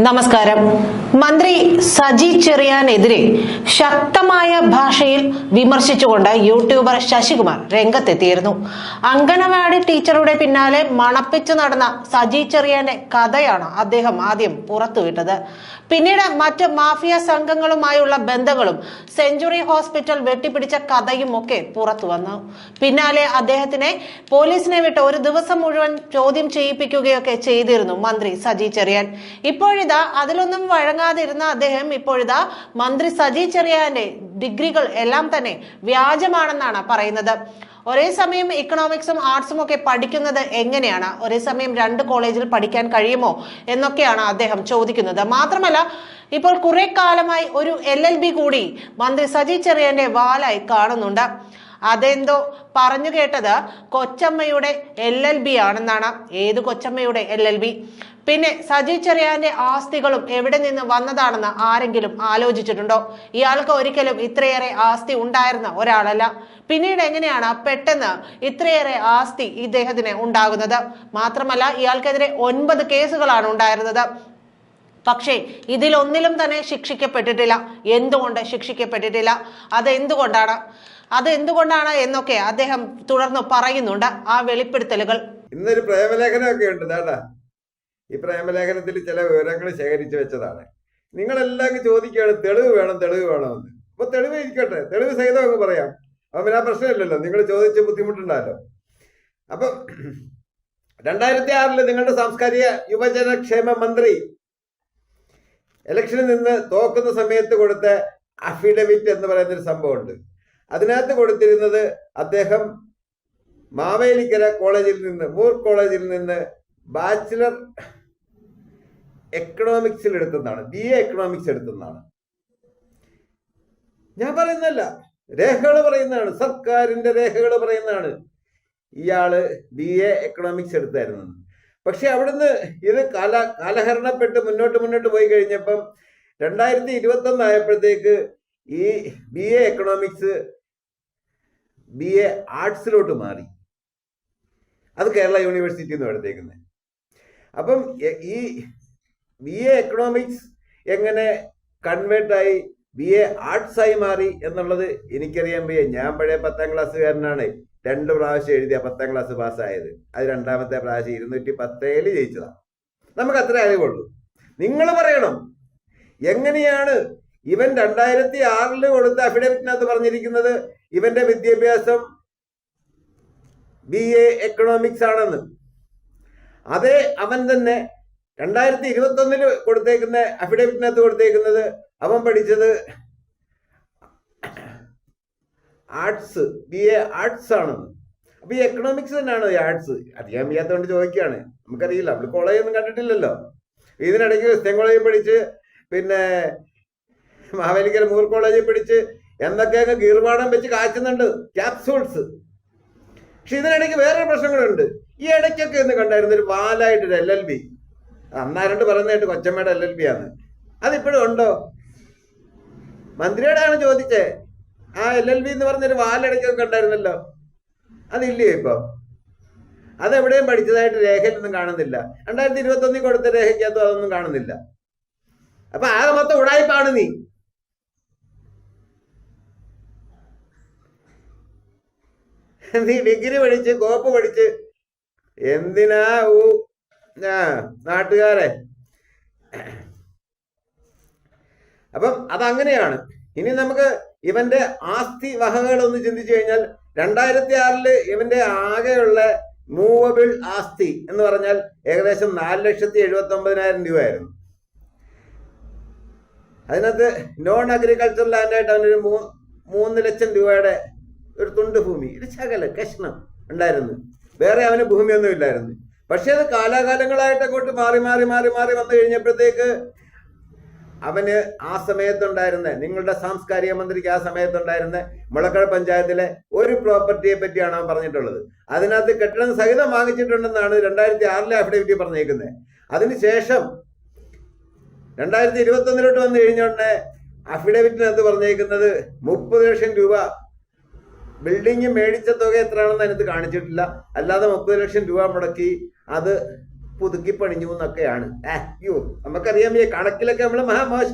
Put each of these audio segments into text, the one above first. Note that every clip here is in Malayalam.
നമസ്കാരം. മന്ത്രി സജി ചെറിയാനെതിരെ ശക്തമായ ഭാഷയിൽ വിമർശിച്ചുകൊണ്ട് യൂട്യൂബർ ശശികുമാർ രംഗത്തെത്തിയിരുന്നു. അങ്കണവാടി ടീച്ചറുടെ പിന്നാലെ മണപ്പിച്ചു നടന്ന സജി ചെറിയാന്റെ കഥയാണ് അദ്ദേഹം ആദ്യം പുറത്തുവിട്ടത്. പിന്നീട് മറ്റ് മാഫിയ സംഘങ്ങളുമായുള്ള ബന്ധങ്ങളും സെഞ്ചുറി ഹോസ്പിറ്റൽ വെട്ടിപ്പിടിച്ച കഥയും ഒക്കെ പുറത്തു വന്നു. പിന്നാലെ അദ്ദേഹത്തിനെ പോലീസിനെ വിട്ട് ഒരു ദിവസം മുഴുവൻ ചോദ്യം ചെയ്യിപ്പിക്കുകയൊക്കെ ചെയ്തിരുന്നു മന്ത്രി സജി ചെറിയാൻ. ഇപ്പോഴിതാ അതിലൊന്നും വഴങ്ങാതിരുന്ന അദ്ദേഹം ഇപ്പോഴിതാ മന്ത്രി സജി ചെറിയാന്റെ ഡിഗ്രികൾ എല്ലാം തന്നെ വ്യാജമാണെന്നാണ് പറയുന്നത്. ഒരേ സമയം ഇക്കണോമിക്സും ആർട്സും ഒക്കെ പഠിക്കുന്നത് എങ്ങനെയാണ്? ഒരേ സമയം രണ്ട് കോളേജിൽ പഠിക്കാൻ കഴിയുമോ? എന്നൊക്കെയാണ് അദ്ദേഹം ചോദിക്കുന്നത്. മാത്രമല്ല ഇപ്പോൾ കുറെ കാലമായി ഒരു എൽ എൽ ബി കൂടി മന്ത്രി സജി ചെറിയന്റെ വാലായി കാണുന്നുണ്ട്. അതെന്തോ പറഞ്ഞു കേട്ടത് കൊച്ചമ്മയുടെ എൽ എൽ ബി ആണെന്നാണ്. ഏത് കൊച്ചമ്മയുടെ എൽ എൽ ബി പിന്നെ സജി ചെറിയാന്റെ ആസ്തികളും എവിടെ നിന്ന് വന്നതാണെന്ന് ആരെങ്കിലും ആലോചിച്ചിട്ടുണ്ടോ? ഇയാൾക്ക് ഒരിക്കലും ഇത്രയേറെ ആസ്തി ഉണ്ടായിരുന്ന ഒരാളല്ല. പിന്നീട് എങ്ങനെയാണ് പെട്ടെന്ന് ഇത്രയേറെ ആസ്തി ഇദ്ദേഹത്തിന് ഉണ്ടാകുന്നത്? മാത്രമല്ല ഇയാൾക്കെതിരെ ഒൻപത് കേസുകളാണ് ഉണ്ടായിരുന്നത്. പക്ഷേ ഇതിലൊന്നിലും തന്നെ ശിക്ഷിക്കപ്പെട്ടിട്ടില്ല. എന്തുകൊണ്ട് ശിക്ഷിക്കപ്പെട്ടിട്ടില്ല? അത് എന്തുകൊണ്ടാണ് അത് എന്തുകൊണ്ടാണ് എന്നൊക്കെ അദ്ദേഹം തുടർന്ന് പറയുന്നുണ്ട് ആ വെളിപ്പെടുത്തലുകൾ. ഇന്നൊരു പ്രേമലേഖനമൊക്കെ ഉണ്ട് ഈ പ്രേമലേഖനത്തിൽ ചില വിവരങ്ങൾ ശേഖരിച്ചു വെച്ചതാണ്. നിങ്ങളെല്ലാം ചോദിക്കുകയാണ് തെളിവ് വേണം തെളിവ് വേണമെന്ന്. അപ്പൊ തെളിവ് ഇരിക്കട്ടെ തെളിവ് സഹിതം അങ്ങ് പറയാം. അപ്പൊ പിന്നെ ആ പ്രശ്നമില്ലല്ലോ നിങ്ങൾ ചോദിച്ച് ബുദ്ധിമുട്ടുണ്ടല്ലോ അപ്പൊ രണ്ടായിരത്തി ആറിൽ നിങ്ങളുടെ സാംസ്കാരിക യുവജനക്ഷേമ മന്ത്രി ഇലക്ഷനിൽ നിന്ന് തോക്കുന്ന സമയത്ത് കൊടുത്ത അഫിഡവിറ്റ് എന്ന് പറയുന്ന ഒരു സംഭവമുണ്ട്. അതിനകത്ത് കൊടുത്തിരുന്നത് അദ്ദേഹം മാവേലിക്കര കോളേജിൽ നിന്ന് മൂർ കോളേജിൽ നിന്ന് ബാച്ചിലർ എക്കണോമിക്സിൽ എടുത്തതാണ്. ബി എ എക്കണോമിക്സ് എടുത്തതാണ്. ഞാൻ പറയുന്നല്ല രേഖകൾ പറയുന്നതാണ്. സർക്കാരിന്റെ രേഖകൾ പറയുന്നതാണ്. ഇയാൾ ബി എ എക്കണോമിക്സ് എടുത്തായിരുന്നു. പക്ഷെ അവിടുന്ന് ഇത് കാല കാലഹരണപ്പെട്ട് മുന്നോട്ട് മുന്നോട്ട് പോയി കഴിഞ്ഞപ്പം രണ്ടായിരത്തി ഇരുപത്തി ഒന്ന് ആയപ്പോഴത്തേക്ക് ഈ B A economics B A ആർട്സിലോട്ട് മാറി. അത് കേരള യൂണിവേഴ്സിറ്റി എന്ന് എടുത്തേക്കുന്നത് അപ്പം ഈ ബി എ എക്കണോമിക്സ് എങ്ങനെ കൺവേർട്ടായി ബി എ ആർട്സ് ആയി മാറി എന്നുള്ളത് എനിക്കറിയാൻ വയ്യ. ഞാൻ പഴയ പത്താം ക്ലാസ്സുകാരനാണ്. രണ്ട് പ്രാവശ്യം എഴുതിയ പത്താം ക്ലാസ് പാസ്സായത് അത് രണ്ടാമത്തെ പ്രാവശ്യം ഇരുന്നൂറ്റി പത്തേൽ ജയിച്ചതാണ് നമുക്ക് അത്ര അറിവുള്ളൂ. നിങ്ങൾ പറയണം എങ്ങനെയാണ് ഇവൻ രണ്ടായിരത്തി ആറിൽ കൊടുത്ത അഫിഡവിറ്റിനകത്ത് പറഞ്ഞിരിക്കുന്നത്? ഇവന്റെ വിദ്യാഭ്യാസം ബി എ എക്കണോമിക്സ് ആണെന്ന്. അതേ അവൻ തന്നെ രണ്ടായിരത്തി ഇരുപത്തി ഒന്നിൽ കൊടുത്തേക്കുന്ന അഫിഡവിറ്റിനകത്ത് കൊടുത്തേക്കുന്നത് അവൻ പഠിച്ചത് ആർട്സ് ബി എ ആർട്സ് ആണെന്ന്. അപ്പൊ ഈ എക്കണോമിക്സ് തന്നെയാണ് ആർട്സ് അറിയാൻ വയ്യാത്തതുകൊണ്ട് ചോദിക്കുകയാണ്. നമുക്കറിയില്ല. നമ്മൾ കോളേജൊന്നും കണ്ടിട്ടില്ലല്ലോ. ഇതിനിടയ്ക്ക് ക്രിസ്ത്യൻ കോളേജിൽ പഠിച്ച് പിന്നെ മാവേലിക്കര മൂർ കോളേജിൽ പഠിച്ച് എന്തൊക്കെ അങ്ങ് ഗീർവാണം വെച്ച് കാച്ചുന്നുണ്ട് ക്യാപ്സൂൾസ് പക്ഷെ ഇതിനിടയ്ക്ക് വേറൊരു പ്രശ്നങ്ങളുണ്ട്. ഈ ഇടയ്ക്കൊക്കെ എന്ന് കണ്ടായിരുന്നു. ഒരു വാലായിട്ടൊരു എൽ എൽ ബി അന്നാരണ്ട് പറയുന്നതായിട്ട് കൊച്ചമ്മയുടെ എൽ എൽ ബി ആണ് അതിപ്പോഴും ഉണ്ടോ? മന്ത്രിയോടാണ് ചോദിച്ചേ ആ എൽ എൽ ബി എന്ന് പറഞ്ഞൊരു വാലടക്കൊക്കെ ഉണ്ടായിരുന്നല്ലോ അതില്ലേ ഇപ്പൊ? അതെവിടെയും പഠിച്ചതായിട്ട് രേഖയിലൊന്നും കാണുന്നില്ല. രണ്ടായിരത്തി ഇരുപത്തി ഒന്നിൽ കൊടുത്ത രേഖയ്ക്കകത്തും അതൊന്നും കാണുന്നില്ല. അപ്പൊ ആകെ മൊത്തം ഉടായ്പാണ് നീ. നീ ഡിഗ്രി പഠിച്ച് കോപ്പ് പഠിച്ച് എന്തിനാ ഊ ആ നാട്ടുകാരെ. അപ്പം അതങ്ങനെയാണ്. ഇനി നമുക്ക് ഇവന്റെ ആസ്തി വകകൾ ഒന്ന് ചിന്തിച്ചു കഴിഞ്ഞാൽ രണ്ടായിരത്തി ആറിൽ ഇവന്റെ ആകെയുള്ള മൂവബിൾ ആസ്തി എന്ന് പറഞ്ഞാൽ ഏകദേശം നാല് ലക്ഷത്തി എഴുപത്തി ഒമ്പതിനായിരം രൂപയായിരുന്നു. അതിനകത്ത് നോൺ അഗ്രികൾച്ചർ ലാൻഡായിട്ട് അവനൊരു മൂ മൂന്ന് ലക്ഷം രൂപയുടെ ഒരു തുണ്ട് ഭൂമി ഒരു ശകല കഷ്ണം ഉണ്ടായിരുന്നു. വേറെ അവന് ഭൂമിയൊന്നും ഇല്ലായിരുന്നു പക്ഷെ അത് കാലാകാലങ്ങളായിട്ട് അങ്ങോട്ട് മാറി മാറി മാറി മാറി വന്നു കഴിഞ്ഞപ്പോഴത്തേക്ക് അവന് ആ സമയത്തുണ്ടായിരുന്ന നിങ്ങളുടെ സാംസ്കാരിക മന്ത്രിക്ക് ആ സമയത്തുണ്ടായിരുന്ന മുളക്കള പഞ്ചായത്തിലെ ഒരു പ്രോപ്പർട്ടിയെ പറ്റിയാണ് അവൻ പറഞ്ഞിട്ടുള്ളത്. അതിനകത്ത് കെട്ടിടം സഹിതം വാങ്ങിച്ചിട്ടുണ്ടെന്നാണ് രണ്ടായിരത്തി ആറിലെ അഫിഡവിറ്റി പറഞ്ഞേക്കുന്നത്. അതിനുശേഷം രണ്ടായിരത്തി ഇരുപത്തി ഒന്നിലോട്ട് വന്നു കഴിഞ്ഞോടനെ അഫിഡവിറ്റിനകത്ത് പറഞ്ഞേക്കുന്നത് മുപ്പത് ലക്ഷം രൂപ ബിൽഡിംഗ് മേടിച്ച തുക എത്രയാണെന്ന് അതിനകത്ത് കാണിച്ചിട്ടില്ല. അല്ലാതെ മുപ്പത് ലക്ഷം രൂപ മുടക്കി അത് പുതുക്കി പണിഞ്ഞു എന്നൊക്കെയാണ്. അയ്യോ നമുക്കറിയാൻ വയ്യ. കണക്കിലൊക്കെ നമ്മൾ മഹാമോശ.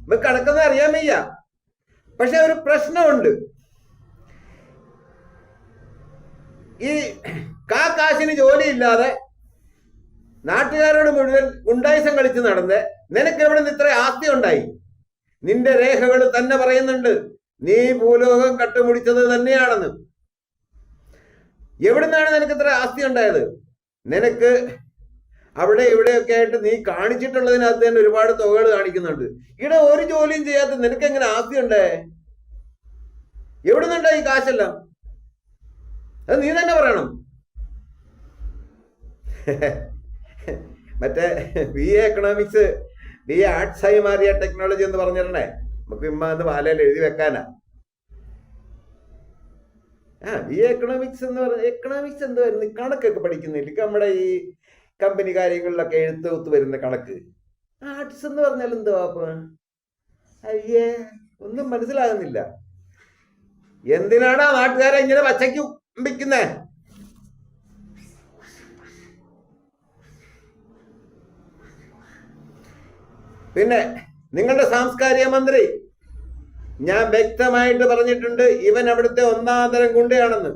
നമുക്ക് കണക്കൊന്നും അറിയാൻ വയ്യ. പക്ഷെ ഒരു പ്രശ്നമുണ്ട്. ഈ കാ കാശിന് ജോലിയില്ലാതെ നാട്ടുകാരോട് മുഴുവൻ ഗുണ്ടായിസം കളിച്ച് നടന്ന് നിനക്ക് എവിടെ നിന്ന് ഇത്ര ആസ്തി ഉണ്ടായി? നിന്റെ രേഖകൾ തന്നെ പറയുന്നുണ്ട്. നീ ഭൂലോകം കട്ടുമുടിച്ചത് തന്നെയാണെന്ന്. എവിടുന്നാണ് നിനക്ക് ഇത്ര ആസ്തി ഉണ്ടായത്? നിനക്ക് അവിടെ ഇവിടെയൊക്കെ ആയിട്ട് നീ കാണിച്ചിട്ടുള്ളതിനകത്ത് തന്നെ ഒരുപാട് തുകകൾ കാണിക്കുന്നുണ്ട്. ഇവിടെ ഒരു ജോലിയും ചെയ്യാത്ത നിനക്ക് എങ്ങനെ ആസ്തി ഉണ്ടേ? എവിടുന്നുണ്ടായി കാശെല്ലാം? അത് നീ തന്നെ പറയണം. മറ്റേ B A economics B A arts ആയി മാറിയ ടെക്നോളജി എന്ന് പറഞ്ഞിരണേ നമുക്ക് ഇമ്മ എന്ന് വാലയിൽ എഴുതി വെക്കാനാ? ആ ഈ എക്കണോമിക്സ് എന്ന് പറഞ്ഞ എക്കണോമിക്സ് എന്ത് വരുന്നു? കണക്കൊക്കെ പഠിക്കുന്നില്ല നമ്മുടെ ഈ കമ്പനി കാര്യങ്ങളിലൊക്കെ എഴുത്ത് ഒത്ത് വരുന്ന കണക്ക്. ആർട്സ് എന്ന് പറഞ്ഞാൽ എന്തുവാ അപ്പൊ? അയ്യേ ഒന്നും മനസ്സിലാകുന്നില്ല. എന്തിനാണ് ആ നാട്ടുകാരെ ഇങ്ങനെ പച്ചയ്ക്ക് വിൽക്കുന്നേ പിന്നെ നിങ്ങളുടെ സാംസ്കാരിക മന്ത്രി. ഞാൻ വ്യക്തമായിട്ട് പറഞ്ഞിട്ടുണ്ട് ഇവൻ അവിടുത്തെ ഒന്നാം തരം ഗുണ്ടയാണെന്ന്.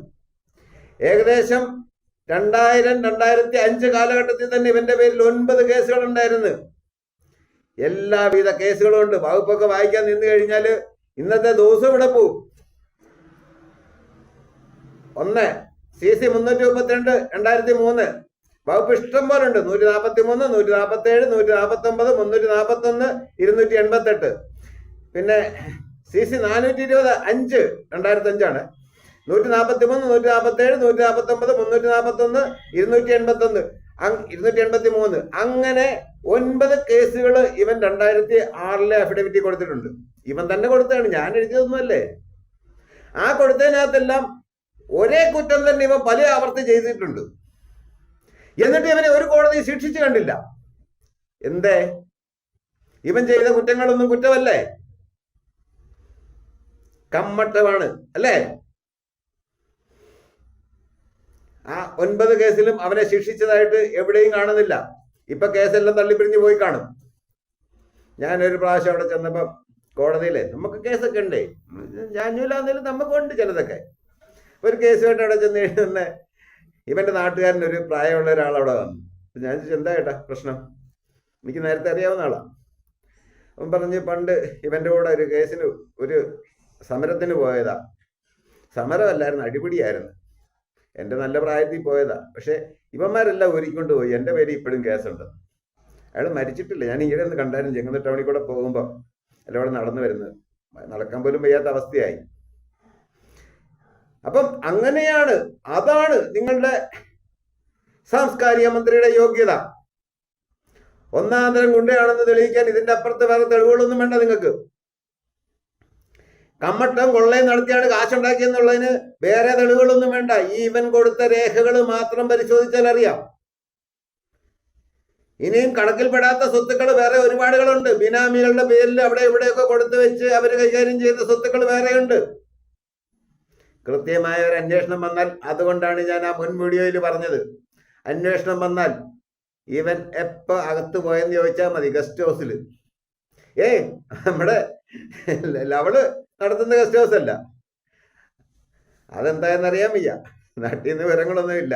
ഏകദേശം രണ്ടായിരം രണ്ടായിരത്തി അഞ്ച് കാലഘട്ടത്തിൽ തന്നെ ഇവന്റെ പേരിൽ ഒൻപത് കേസുകൾ ഉണ്ടായിരുന്നു എല്ലാവിധ കേസുകളും ഉണ്ട്. വകുപ്പൊക്കെ വായിക്കാൻ നിന്ന് കഴിഞ്ഞാൽ ഇന്നത്തെ ദിവസം ഇവിടെ പോവും. ഒന്ന് സി സി മുന്നൂറ്റി മുപ്പത്തിരണ്ട് രണ്ടായിരത്തി മൂന്ന് വകുപ്പ് ഇഷ്ടം പോലെ ഉണ്ട് നൂറ്റി നാൽപ്പത്തി മൂന്ന് നൂറ്റി നാൽപ്പത്തി ഏഴ് നൂറ്റി നാൽപ്പത്തി ഒമ്പത് മുന്നൂറ്റി നാൽപ്പത്തി ഒന്ന് ഇരുന്നൂറ്റി എൺപത്തി എട്ട് പിന്നെ സി സി നാനൂറ്റി ഇരുപത് അഞ്ച് രണ്ടായിരത്തി അഞ്ചാണ് നൂറ്റി നാൽപ്പത്തി മൂന്ന് നൂറ്റി നാൽപ്പത്തി ഏഴ് നൂറ്റി നാൽപ്പത്തി ഒമ്പത് മുന്നൂറ്റി നാൽപ്പത്തി ഒന്ന് ഇരുന്നൂറ്റി എൺപത്തി ഒന്ന് ഇരുന്നൂറ്റി എൺപത്തി മൂന്ന് അങ്ങനെ ഒൻപത് കേസുകൾ ഇവൻ രണ്ടായിരത്തി ആറിലെ അഫിഡവിറ്റി കൊടുത്തിട്ടുണ്ട്. ഇവൻ തന്നെ കൊടുത്തതാണ്. ഞാൻ എഴുതിയതൊന്നുമല്ലേ? ആ കൊടുത്തതിനകത്തെല്ലാം ഒരേ കുറ്റം തന്നെ ഇവൻ പല ആവർത്തി ചെയ്തിട്ടുണ്ട്. എന്നിട്ട് ഇവനെ ഒരു കോടതി ശിക്ഷിച്ചു കണ്ടില്ല. എന്തേ? ഇവൻ ചെയ്ത കുറ്റങ്ങളൊന്നും കുറ്റമല്ലേ? കമ്മട്ടമാണ് അല്ലേ? ആ ഒൻപത് കേസിലും അവനെ ശിക്ഷിച്ചതായിട്ട് എവിടെയും കാണുന്നില്ല. ഇപ്പൊ കേസെല്ലാം തള്ളിപ്പിരിഞ്ഞു പോയി കാണും. ഞാൻ ഒരു പ്രാവശ്യം അവിടെ ചെന്നപ്പോ കോടതിയിലെ നമുക്ക് കേസൊക്കെ ഉണ്ടേ? ഞാനില്ലാന്നേലും നമുക്കുണ്ട് ചിലതൊക്കെ. ഒരു കേസുമായിട്ട് അവിടെ ചെന്ന് കഴിഞ്ഞ ഇവന്റെ നാട്ടുകാരൻ ഒരു പ്രായമുള്ള ഒരാൾ അവിടെ വന്നു. അപ്പൊ ഞാൻ ചോദിച്ചു എന്താ ഏട്ടാ പ്രശ്നം? എനിക്ക് നേരത്തെ അറിയാവുന്ന ആളാണ് അവൻ പറഞ്ഞ് പണ്ട് ഇവന്റെ കൂടെ ഒരു കേസിന് ഒരു സമരത്തിന് പോയതാ. സമരമല്ലായിരുന്നു അടിപിടിയായിരുന്നു. എന്റെ നല്ല പ്രായത്തിൽ പോയതാ. പക്ഷേ ഇവന്മാരെല്ലാം ഒരുക്കൊണ്ട് പോയി. എന്റെ പേര് ഇപ്പോഴും കേസുണ്ട്. അയാൾ മരിച്ചിട്ടില്ല. ഞാൻ ഈയിടെ ഒന്ന് കണ്ടായിരുന്നു ചെങ്ങന്നൂർ ടൗണിൽ കൂടെ പോകുമ്പോൾ എല്ലാം അവിടെ നടന്നു വരുന്നത്. നടക്കാൻ പോലും വയ്യാത്ത അവസ്ഥയായി. അപ്പം അങ്ങനെയാണ്. അതാണ് നിങ്ങളുടെ സാംസ്കാരിക മന്ത്രിയുടെ യോഗ്യത. ഒന്നാം തരം ഗുണ്ടയാണെന്ന് തെളിയിക്കാൻ ഇതിന്റെ അപ്പുറത്ത് വേറെ തെളിവുകളൊന്നും വേണ്ട നിങ്ങൾക്ക്. കമ്മട്ടം കൊള്ളയും നടത്തിയാണ് കാശുണ്ടാക്കിയെന്നുള്ളതിന് വേറെ തെളിവുകളൊന്നും വേണ്ട. ഈ ഇവൻ കൊടുത്ത രേഖകൾ മാത്രം പരിശോധിച്ചാൽ അറിയാം. ഇനിയും കണക്കിൽപ്പെടാത്ത സ്വത്തുക്കൾ വേറെ ഒരുപാടുകളുണ്ട്. ബിനാമികളുടെ പേരിൽ അവിടെ ഇവിടെയൊക്കെ കൊടുത്തു വെച്ച് അവർ കൈകാര്യം ചെയ്ത സ്വത്തുക്കൾ വേറെയുണ്ട്. കൃത്യമായ ഒരു അന്വേഷണം വന്നാൽ അതുകൊണ്ടാണ് ഞാൻ ആ മുൻ വീഡിയോയിൽ പറഞ്ഞത്. അന്വേഷണം വന്നാൽ ഇവൻ എപ്പോ അകത്ത് പോയെന്ന് ചോദിച്ചാൽ മതി ഗസ്റ്റ് ഹൗസിൽ ഏ നമ്മുടെ ലവൾ നടത്തുന്ന ഗസ്റ്റ് ഹൗസ് അല്ല. അതെന്തായെന്ന് അറിയാൻ വയ്യ. നാട്ടിൽ നിന്ന് വിവരങ്ങളൊന്നും ഇല്ല.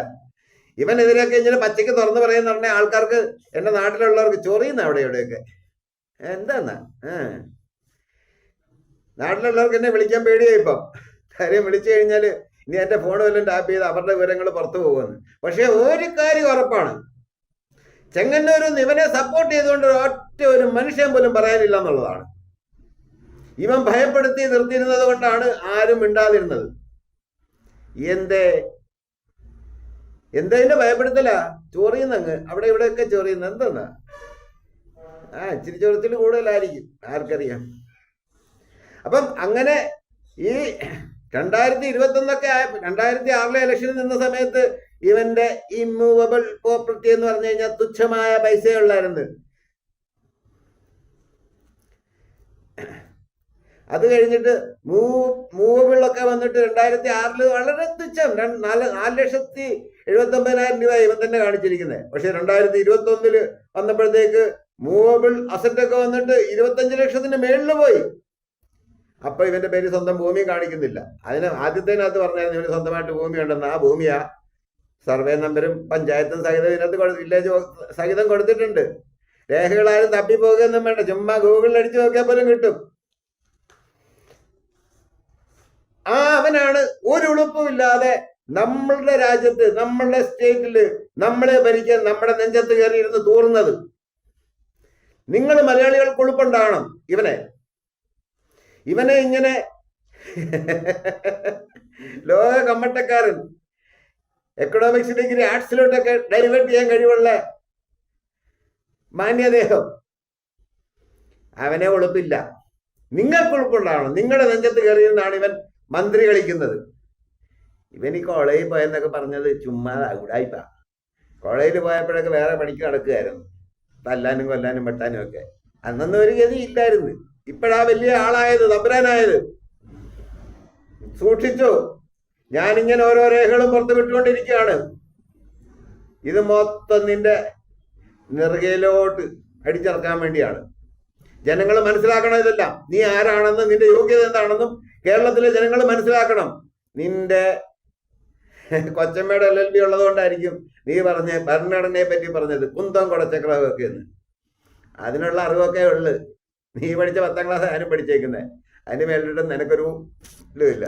ഇവനെതിരെയൊക്കെ ഇങ്ങനെ പച്ചയ്ക്ക് തുറന്നു പറയുന്ന പറഞ്ഞ ആൾക്കാർക്ക് എന്റെ നാട്ടിലുള്ളവർക്ക് ചൊറിയുന്ന അവിടെ ഇവിടെയൊക്കെ. എന്താന്നാ? നാട്ടിലുള്ളവർക്ക് എന്നെ വിളിക്കാൻ പേടിയായി ഇപ്പം. കാര്യം വിളിച്ചു കഴിഞ്ഞാൽ ഇനി എന്റെ ഫോൺ വല്ലതും ടാപ്പ് ചെയ്ത് അവരുടെ വിവരങ്ങൾ പുറത്തു പോകുമെന്ന്. പക്ഷേ ഒരു കാര്യം ഉറപ്പാണ്. ചെങ്ങന്നൂരും ഇവനെ സപ്പോർട്ട് ചെയ്തുകൊണ്ട് ഒറ്റ ഒരു മനുഷ്യൻ പോലും പറയാനില്ല എന്നുള്ളതാണ്. ഇവൻ ഭയപ്പെടുത്തി നിർത്തിയിരുന്നത് കൊണ്ടാണ് ആരും മിണ്ടാതിരുന്നത്. എന്തേ? എന്തതിന്റെ ഭയപ്പെടുത്തല? ചൊറിയുന്നങ്ങ് അവിടെ ഇവിടെയൊക്കെ ചൊറിയുന്ന എന്തെന്നാ? ആ ഇച്ചിരി ചോറത്തിൽ കൂടുതലായിരിക്കും. ആർക്കറിയാം. അപ്പം അങ്ങനെ ഈ രണ്ടായിരത്തി ഇരുപത്തി ഒന്നൊക്കെ ആയ രണ്ടായിരത്തി ആറിലെ ഇലക്ഷനിൽ നിന്ന സമയത്ത് ഇവന്റെ ഇമ്മൂവബിൾ പ്രോപ്പർട്ടി എന്ന് പറഞ്ഞു കഴിഞ്ഞാൽ തുച്ഛമായ പൈസയുള്ളായിരുന്നു. അത് കഴിഞ്ഞിട്ട് മൂ മൂവബിളൊക്കെ വന്നിട്ട് രണ്ടായിരത്തി ആറിൽ വളരെ തുച്ഛം നാല് നാല് ലക്ഷത്തി എഴുപത്തി ഒമ്പതിനായിരം രൂപ ഇവൻ തന്നെ കാണിച്ചിരിക്കുന്നത് പക്ഷെ രണ്ടായിരത്തി ഇരുപത്തി ഒന്നിൽ വന്നപ്പോഴത്തേക്ക് മൂവബിൾ അസറ്റൊക്കെ വന്നിട്ട് ഇരുപത്തഞ്ച് ലക്ഷത്തിന് മേളിൽ പോയി. അപ്പൊ ഇവന്റെ പേര് സ്വന്തം ഭൂമി കാണിക്കുന്നില്ല. അതിന് ആദ്യത്തേനകത്ത് പറഞ്ഞായിരുന്നു ഇവന് സ്വന്തമായിട്ട് ഭൂമി ഉണ്ടെന്ന്. ആ ഭൂമിയാ സർവേ നമ്പരും പഞ്ചായത്തും സഹിതം ഇതിനകത്ത് വില്ലേജ് സഹിതം കൊടുത്തിട്ടുണ്ട്. രേഖകളാരും തപ്പിപ്പോകുകയൊന്നും വേണ്ട. ചുമ്മാ ഗൂഗിളിൽ അടിച്ചു നോക്കിയാൽ പോലും കിട്ടും. ആ അവനാണ് ഒരു ഉളുപ്പുമില്ലാതെ നമ്മളുടെ രാജ്യത്ത് നമ്മളുടെ സ്റ്റേറ്റിൽ നമ്മളെ ഭരിക്കാൻ നമ്മുടെ നെഞ്ചത്ത് കയറി ഇരുന്ന് തൂറുന്നത് നിങ്ങൾ മലയാളികൾക്ക് ഉളുപ്പുണ്ടാകണം ഇവനെ. ഇവനെ ഇങ്ങനെ ലോക കമ്മട്ടക്കാരൻ എക്കണോമിക്സ് ഡിഗ്രി ആർട്സിലോട്ടൊക്കെ ഡൈവേർട്ട് ചെയ്യാൻ കഴിവുള്ള മാന്യദേഹം അവനെ ഉളുപ്പില്ല. നിങ്ങൾക്ക് ഉൾക്കൊണ്ടാണോ നിങ്ങളുടെ നെഞ്ചത്ത് കയറിയെന്നാണ് ഇവൻ മന്ത്രി കളിക്കുന്നത്. ഇവൻ ഈ കോളേജിൽ പോയെന്നൊക്കെ പറഞ്ഞത് ചുമ്മാ ഉടായിപ്പ. കോളേജിൽ പോയപ്പോഴൊക്കെ വേറെ പണിക്ക് നടക്കുകയായിരുന്നു. തല്ലാനും കൊല്ലാനും വെട്ടാനും ഒക്കെ. അന്നൊന്നും ഒരു ഗതി ഇല്ലായിരുന്നു ഇപ്പോഴാ വലിയ ആളായത് തമ്പുരാനായത്. സൂക്ഷിച്ചു. ഞാനിങ്ങനെ ഓരോ രേഖകളും പുറത്തു വിട്ടുകൊണ്ടിരിക്കുകയാണ്. ഇത് മൊത്തം നിന്റെ നെറുകയിലോട്ട് അടിച്ചിറക്കാൻ വേണ്ടിയാണ്. ജനങ്ങൾ മനസ്സിലാക്കണം ഇതെല്ലാം. നീ ആരാണെന്നും നിന്റെ യോഗ്യത എന്താണെന്നും കേരളത്തിലെ ജനങ്ങൾ മനസ്സിലാക്കണം. നിന്റെ കൊച്ചമ്മയുടെ എൽ എൽ ബി ഉള്ളതുകൊണ്ടായിരിക്കും നീ പറഞ്ഞ ഭരണഘടനയെ പറ്റി പറഞ്ഞത് കുന്തം കുടച്ചക്രമൊക്കെ എന്ന്. അതിനുള്ള അറിവൊക്കെ ഉള്ളു. നീ പഠിച്ച പത്താം ക്ലാസ് ആരും പഠിച്ചേക്കുന്നത് അതിന് മേലിട്ട് നിനക്കൊരു ഇതുമില്ല